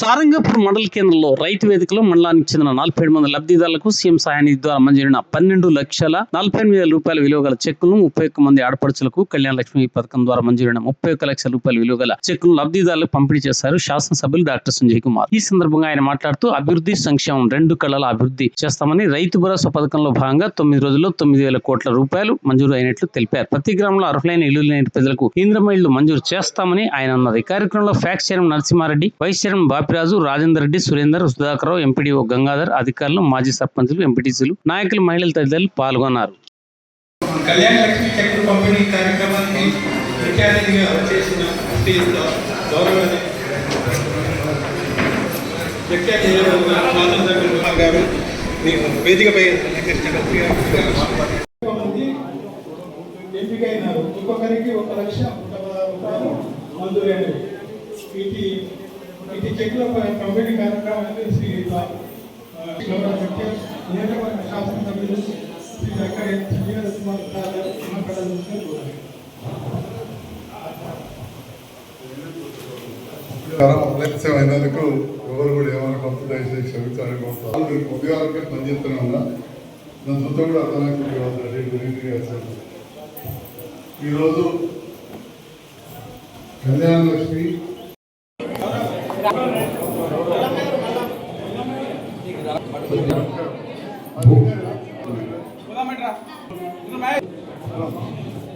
సారంగపూర్ మండల కేంద్రంలో రైతు వేదికలో మండలానికి చెందిన నలభై ఏడు మంది లబ్ధిదారులకు సీఎం సహాయనిధి ద్వారా మంజూరైన పన్నెండు లక్షల నలభై ఎనిమిది వేల రూపాయల విలువ గల చెక్కులను ముప్పై ఒక్క మంది ఆడపడుచులకు కళ్యాణ లక్ష్మి పథకం ద్వారా మంజూరైన ముప్పై ఒక్క లక్షల రూపాయల విలువ గల చెక్కులను లబ్ధిదారులకు పంపిణీ చేశారు శాసనసభ్యులు డాక్టర్ సంజయ్ కుమార్. ఈ సందర్భంగా ఆయన మాట్లాడుతూ అభివృద్ధి సంక్షేమం రెండు కళల అభివృద్ధి చేస్తామని రైతు భరోసా పథకంలో భాగంగా తొమ్మిది రోజుల్లో తొమ్మిది వేల కోట్ల రూపాయలు మంజూరు అయినట్లు తెలిపారు. ప్రతి గ్రామంలో అర్హులైన ఇల్లు లేని ప్రజలకు ఇంద్రమైళ్ళు మంజూరు చేస్తామని ఆయన అన్నారు. ఈ కార్యక్రమంలో PACS chairman Narasimha Reddy vice chairman Bapiraju Rajender Reddy Surender Sudhakar MPDO Gangadhar అధికారులు మాజీ సర్పంచులు ఎంపీటీసీలు నాయకులు మహిళలు తదితరులు పాల్గొన్నారు. కళ్యాణ లక్ష్మి పంపిణీ కార్యక్రమానికి ముఖ్య అతిథిగా గారు మీకు వేదికపై ఎంపికైనారు. ఒక్కొక్కరికి ఒక లక్ష ఒక రూపాయలు మంజూరైనవి వీటి ఇది చెక్కుల పంపిణీ కార్యక్రమాన్ని శ్రీ ఆ, నియోజకవర్గ శాసనసభ్యులు శ్రీ వెంకయ్య శ్రీనివాస కుమార్ అయినందుకు ఎవరు కూడా ఏమనుకుంటుంది దయచేసి క్షమించాలని కోరుతాను మీరు కొద్దిగా వరకే పనిచేస్తూనే ఉన్నా నా సొంతం కూడా అర్థమైంది ఈరోజు కళ్యాణ లక్ష్మి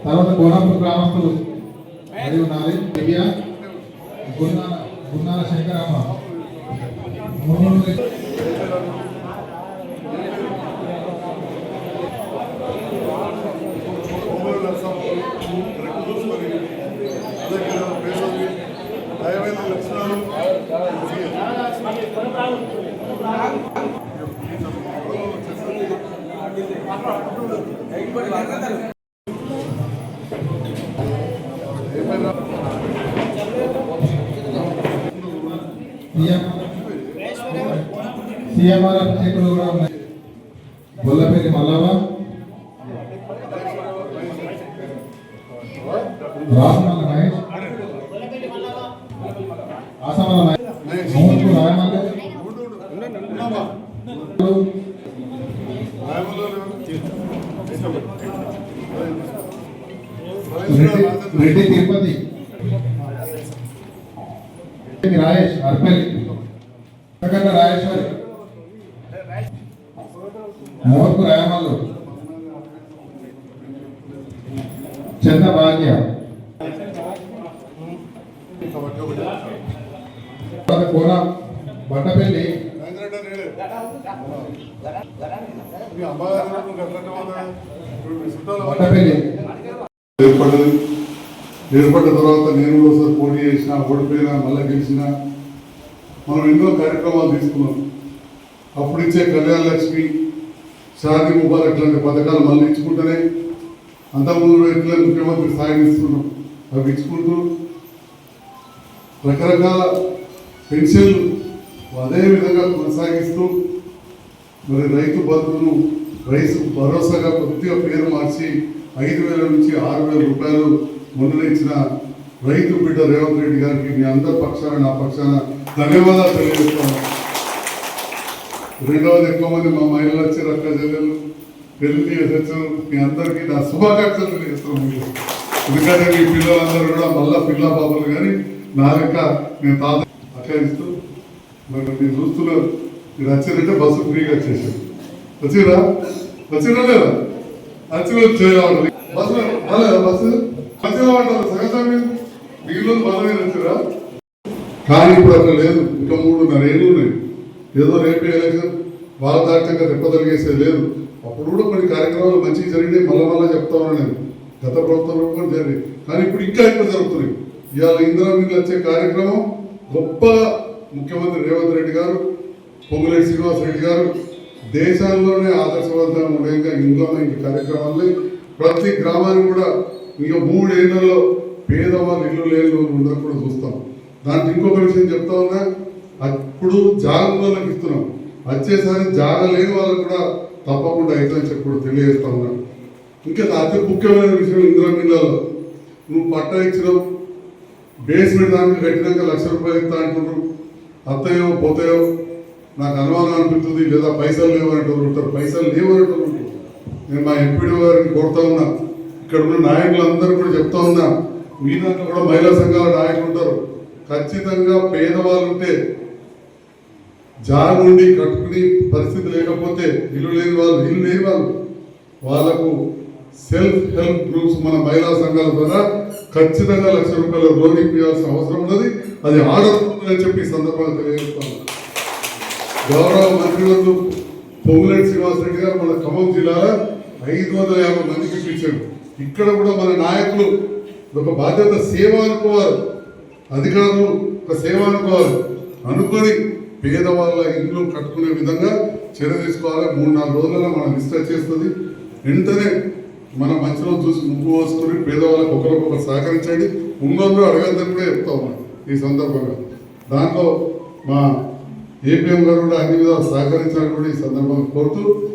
తర్వాత కోనాపూర్ గ్రామస్తులు మరి ఉండాలి. దివ్య గున్నాల గున్నాల శంకరమ్మ. దయమైన లక్షణాలు సీఎం సీఎంఆర్ చెక్కులు కూడా ఉన్నాయి గొల్లపల్లి మల్లవ రాసమల్ల మహేష్ ఆసమల్ల రెడ్డి తిరుపతి. రాయేష్ అర్పల్లి. రాయేశ్వరి మోహన్కు రాయమల్లు. చంద భాగ్య కోన బట్టపల్లి. బట్టపల్లి. ఏర్పడిన తర్వాత నేను ఒకసారి పోటీ చేసిన ఓడిపోయినా మళ్ళీ గెలిచిన. మనం ఎన్నో కార్యక్రమాలు తీసుకున్నాం. అప్పుడు ఇచ్చే కళ్యాణ లక్ష్మి షాదీ ముబారక్ లాంటి పథకాలు మళ్ళీ ఇచ్చుకుంటేనే అంతకుముందు ఎట్లా ముఖ్యమంత్రి సాగిస్తున్నాం అవి ఇచ్చుకుంటూ రకరకాల పెన్షన్లు అదే విధంగా కొనసాగిస్తూ మరి రైతు బంధువును రైతు భరోసాగా కొద్దిగా పేరు మార్చి ఐదు వేల నుంచి ఆరు వేల రూపాయలు మొన్న ఇచ్చిన రైతు బిడ్డ రేవంత్ రెడ్డి గారికి మీ అందరి పక్షాన నా పక్షాన ధన్యవాదాలు తెలియజేస్తాను రెండవది ఎక్కువ మంది మా మహిళలు వచ్చి రక్క చెల్లెలు పెళ్ళి చేసొచ్చు మీ అందరికీ నా శుభాకాంక్షలు తెలియజేస్తాను మీకు. ఎందుకంటే మీ పిల్లలందరూ కూడా మళ్ళా పిల్ల బాబులు కానీ నా లెక్క నేను తాత ఆచరిస్తూ మరి మీరు చూస్తున్నారు మీరు వచ్చారంటే బస్సు ఫ్రీగా వచ్చేసారు వచ్చిరా వచ్చిరా లేదా? వచ్చి చేయాలి బస్సు బస్సు. వచ్చిన వాటారు సగం వీళ్ళు బలమే వచ్చిరా కానీ ఇప్పుడు లేదు. ఇంకా మూడున్నర ఏళ్ళు ఉన్నాయి. ఏదో రేపే ఎలక్షన్ వాళ్ళ దాటంగా లేదు. అప్పుడు కూడా కొన్ని కార్యక్రమాలు మంచిగా జరిగినాయి మళ్ళా మళ్ళీ చెప్తా ఉన్నాను నేను. గత ప్రభుత్వంలో కూడా జరిగింది కానీ ఇప్పుడు ఇంకా ఎక్కువ జరుగుతున్నాయి. ఇవాళ ఇందిరా వచ్చే కార్యక్రమం గొప్ప ముఖ్యమంత్రి రేవంత్ రెడ్డి గారు పొంగులేటి శ్రీనివాస్ రెడ్డి గారు దేశాల్లోనే ఆదర్శవంతంగా ఉండేగా ఇంట్లో ఇంక కార్యక్రమాలని ప్రతి గ్రామానికి కూడా ఇంకా మూడేళ్ళలో పేదవాళ్ళు ఇల్లు లేని వాళ్ళు ఉండరు కూడా చూస్తాం. దాంట్లో ఇంకొక విషయం చెప్తా ఉన్నా అప్పుడు జాగ్రత్తలకు ఇస్తున్నాం. వచ్చేసారి జాగ లేని వాళ్ళకు కూడా తప్పకుండా అయితే చెప్పి కూడా తెలియజేస్తా ఉన్నా. ఇంకా అతి ముఖ్యమైన విషయం ఇందిరా మిల్లలో. నువ్వు పట్ట ఇచ్చినావు బేస్మెంట్ దానికి కట్టినాక లక్ష రూపాయలు ఇస్తా అంటున్నారు అత్తయో పోతాయో నాకు అనుమానం అనిపిస్తుంది. లేదా పైసలు లేవనేటోళ్ళు ఉంటారు పైసలు లేవనేటోళ్ళు ఉంటారు నేను మా ఎంపీడీ గారిని కోరుతా ఉన్నా. ఇక్కడ ఉన్న నాయకులందరూ కూడా చెప్తా ఉన్నా మీ దాంట్లో కూడా మహిళా సంఘాల నాయకులు ఉంటారు. ఖచ్చితంగా పేదవాళ్ళు ఉంటే జాగుండి కట్టుకుని పరిస్థితి లేకపోతే ఇల్లు లేని వాళ్ళు ఇల్లు లేని వాళ్ళు వాళ్ళకు సెల్ఫ్ హెల్ప్ గ్రూప్స్ మన మహిళా సంఘాల ద్వారా ఖచ్చితంగా లక్ష రూపాయల లోన్ ఇప్పించాల్సిన అవసరం ఉన్నది. అది ఆర్డర్ చెప్పి ఈ సందర్భంగా తెలియజేస్తాను గౌరవ మంత్రివర్లు పొంగులేటి శ్రీనివాసరెడ్డి గారు మన ఖమ్మం జిల్లాలో ఐదు వందల యాభై మందికి ఇప్పించారు. ఇక్కడ కూడా మన నాయకులు ఒక బాధ్యత సేవ అనుకోవాలి. అధికారులు ఒక సేవ అనుకోవాలి. అనుకొని పేదవాళ్ళ ఇల్లు కట్టుకునే విధంగా చర్య తీసుకోవాలి. మూడు నాలుగు రోజులలో మనం డిస్టర్బ్ చేస్తుంది వెంటనే మన మంచిలో చూసి ముగ్గు పోసుకొని పేదవాళ్ళకి ఒకరికొకరు సహకరించండి. ఉన్నోళ్ళు అడగద్దని కూడా చెప్తా ఉన్నాను ఈ సందర్భంగా. దాంట్లో మా ఏపీఎం గారు కూడా అన్ని విధాలు సహకరించాలని కూడా ఈ సందర్భంగా కోరుతూ